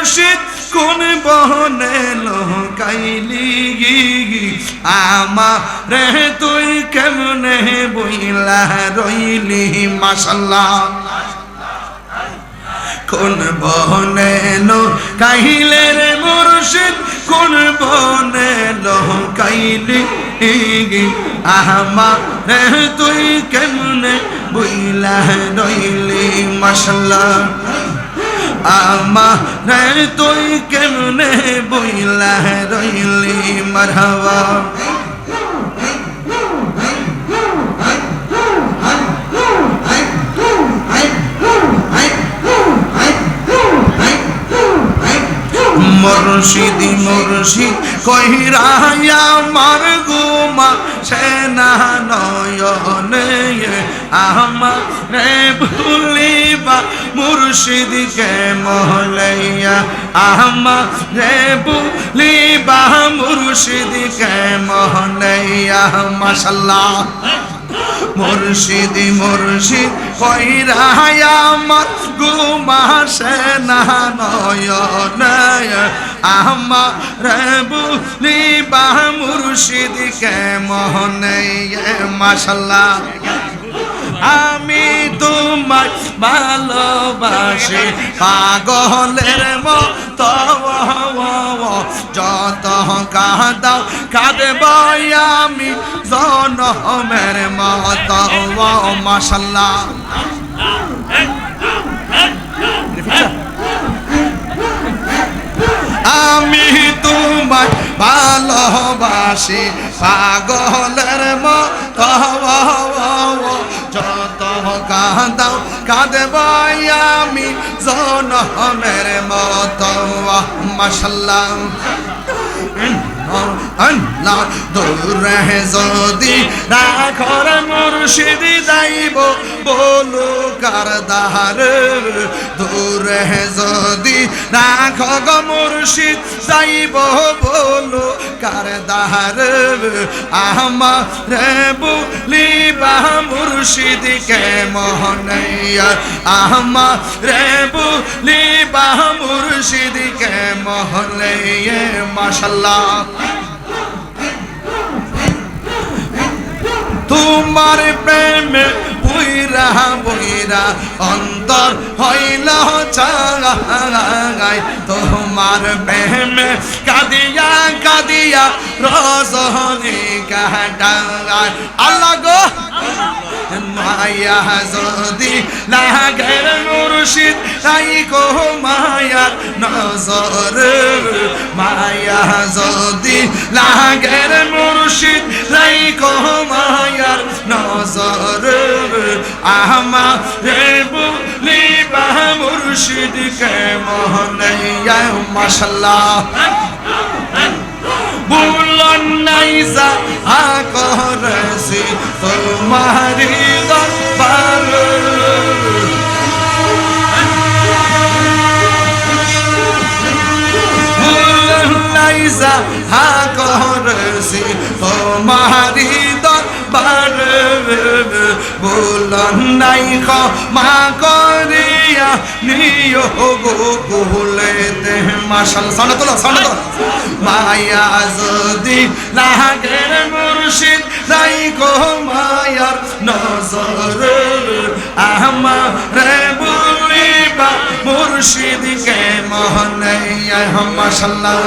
মুর্শিদ কোন বহনে লোকাইলি আমারে তুই কেমনে বইলা রইলি মাসাল্লাহ কোন বনে লো কাহিলে রে মুর্শিদ? কোন বনে লো কাইলি আহমা রে তুই কেমনে বইলা রইলি মাসাল্লাহ আমা রে তুই কেমনে বইলা রইলি? মারহাবা। মুর্শিদি মুর্শিদ কহিরায়া মার গুমা, সেনা নয়নে আমার রে ভুলিবা মুর্শিদকে মহলাইয়া আমার রে ভুলিবা মুর্শিদকে মহলাইয়া, মাশাল্লাহ। মুর্শিদি, মুর্শিদ কইরায় আমার গুমাসে না নয়ন। আমার বুলি, বা মুর্শিদকে মোহনে মাসাল্লাহ আমি তোমার ভালোবাসি। পাগলের যত কাঁদাও কাঁদব আমি জনমের মতো। মাসাল্লাহ আমি তোমার ভালোবাসি, পাগলের মতো। যত কাঁদাও কাঁদব আমি জনমের মত। মাসাল্লাম আল্লাহ দূরে যদি রাখর মুর্শিদ যাইব বলো কারদার দূরে যদি রাখ গ মুর্শিদ যাইব বলো কারদার আমার বলিবা মুর্শিদকে মোহনাইয়া আমার বলিবা মুর্শিদকে মোহনাইয়া মাশাল্লাহ। তোমার প্রেমে বুইরা বুইরা, অন্তর হইল চাগাই তোমার প্রেমে কাদিয়া কাদিয়া রসহনি কাটাই আল্লাহ গো! মায়া যদি লাগের মুর্শিদ, তাই কো মায়ার নজর। মায়া যদি লাগের তাই কো নজর আহমা রে বলি বা মুর্শিদ কে মোহনাইয়া মাশাল্লাহ বুলন নাইসা আকরসি তোমারি দরবার বুলন নাইসা আকরসি তোমারি দরবার বুলন নাই মা করিয়া নিয় গো কুলে দে মাশাল সাউন্ড তোলো সাউন্ড তোলো মায়া যদি লাগের মুর্শিদ, নাই গো মায়ার নজর। মুর্শিদ কে মোহনাইয়া মাশাল্লাহ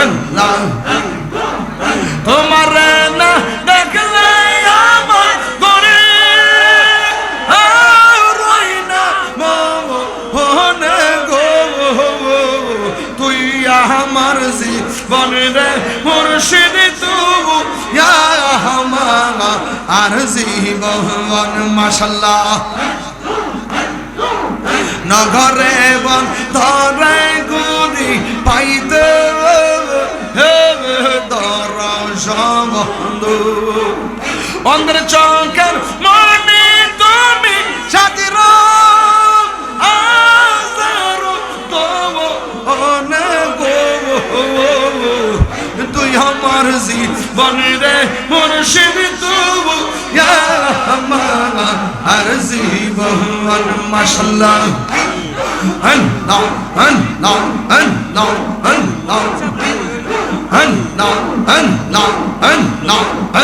আল্লাহ। তোমার রে মুর্শিদ তবু আমার আর জীবন মাসাল্লাহ নগরে বন ধরে গুরি পাইতে অন্ধ্র চঙ্কের জীবন রে মুর্শিদ তবু আমার জীবন মাসাল্লাহ Allah, Allah, Allah, Allah, Allah, Allah, Allah, Allah,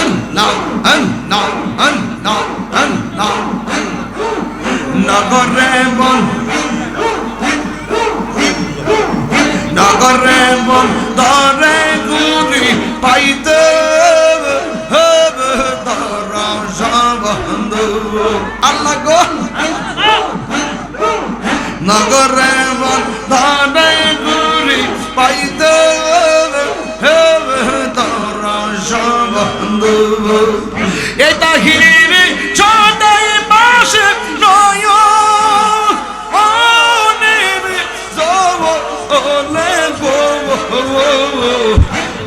Allah, Allah, নগরে বল নগরে বল দরে গুরি পাইতে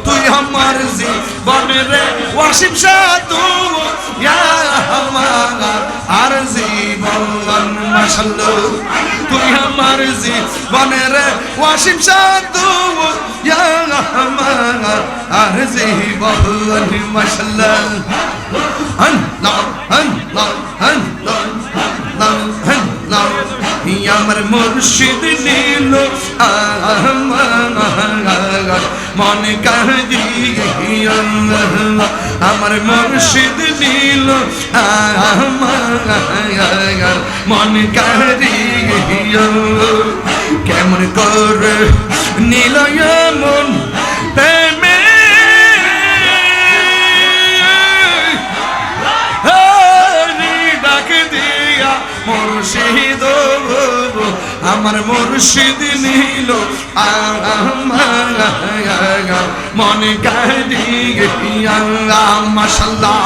তুই আমার بمره وحشیم شد یا همار عرضی بلن مشلو توی هم عرضی بمره وحشیم شد یا همار عرضی بلن مشلو هن نار هن نار هن نار هن نار یا مر مرشد نیلو آمان মন কার আমার মুর্শিদ নীল আমার মনে কার কেমন কর নীল মন মুর্শিদ আমার মুর্শিদ নীল মনে কাহি মাশাল্লাহ।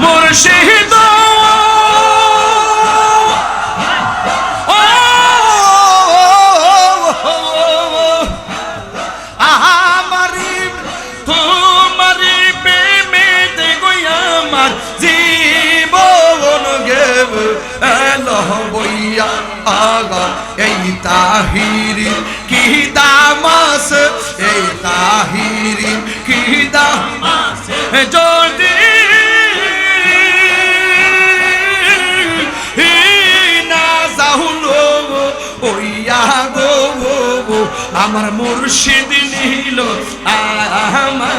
মুর্শিদ আমার জীবন গেব এলো বইয়া আগা এই তাহিরি কি দামাস? এই তাহিরি কি দামাস? যদি আমার মুর্শিদ আমার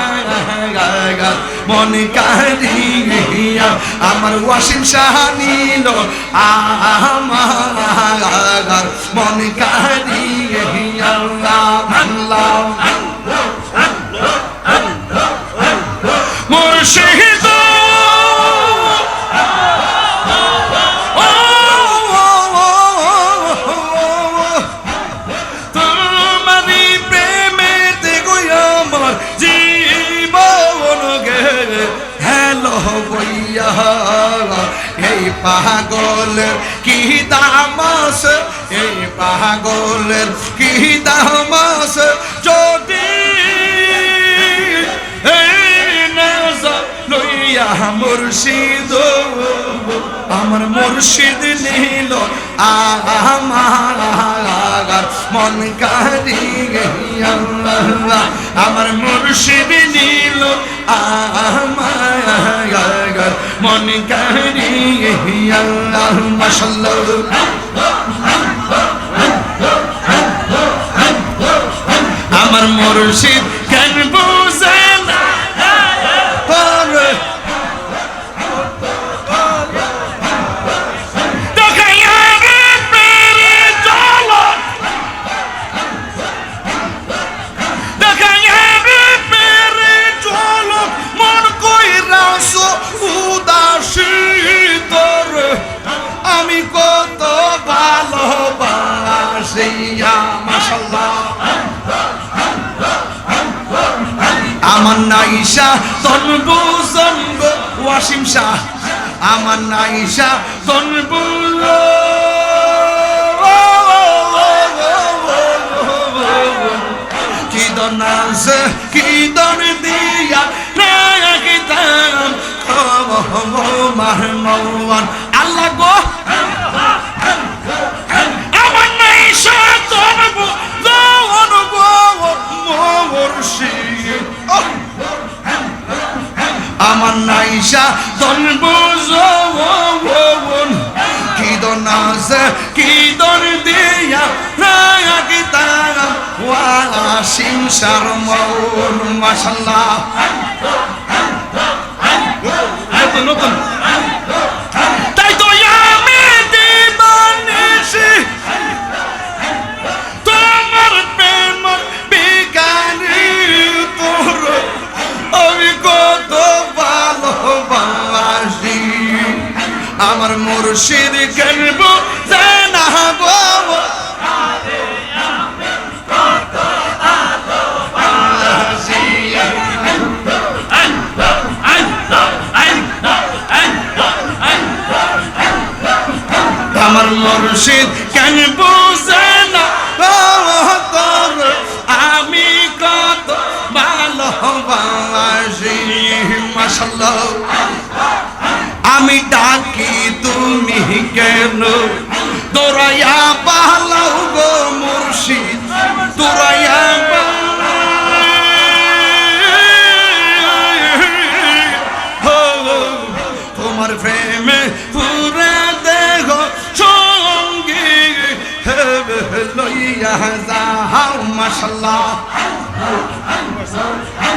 মন কারিয়া আমার ওয়াসিম শাহ নিল। আমার মন কারিয়া পাগলের কি দামাস? এই পাগলের কি দামাস? যদি মুর্শিদ, আমার মুর্শিদ নীল আমার মন কারি আমার মুর্শিদ নীল আমার মন কারি মাসাল্লাহ আমার মুর্শিদ কেন আমার নাইশা তনবু জনব ওয়াসিম শাহ। আমার নাইশা তনবু কি দন আছে, কি দন দিয়া রাখিতাম মার মৌয়ান আল্লাহ গো মাসাল্লাহ নতুন নতুন। আমার মুর্শিদ কেন বুঝে না? তোর আমি কত ভালোবাসি মাসাল্লাহ আমি ডাকি, তুমি কেন তোরা যাও মাসাল্লাহ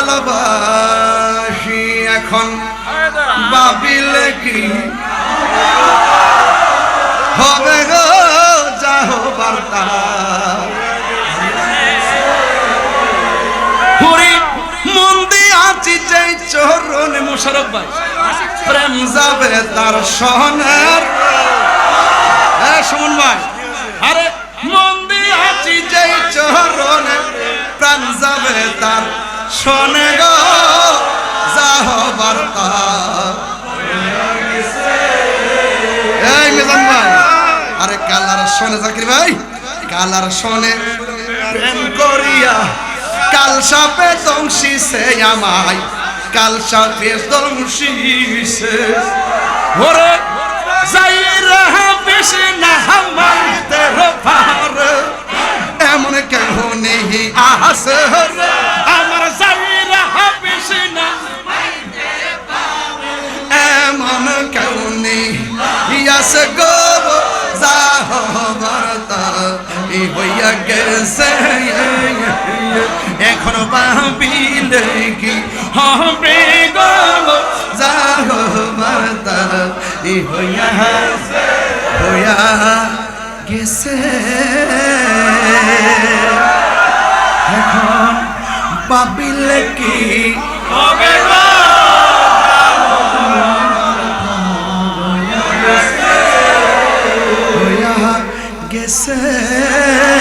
ভালোবাসি এখন। ভাবিলে কি হবে গো? যাও বার্তা। চরণ মুশারফ ভাই। প্রেম যাবে তার সহনের। সুমন ভাই। আরে মন দিয়াছি যে চরণে প্রাণ যাবে তার শোনে গো যাহ বার্তা। এই মিজান ভাই আরে কালার শোনে জাকির ভাই কালার শোনে। প্রেম করিয়া কাল সাপে দংশিছে আমায় কাল সাপে দংশিছে ওরে যাই রাহা বেশি না হামাইতে পার এমন কেহ নেই আসে আমার ইয়াসে গো যাহবারতা এই হইয়া গেছে এখন ভাবিলে কি হবে গো যাহবারতা এই হইয়া হইয়া গেছে এখন ভাবিলে কি হবে গেছে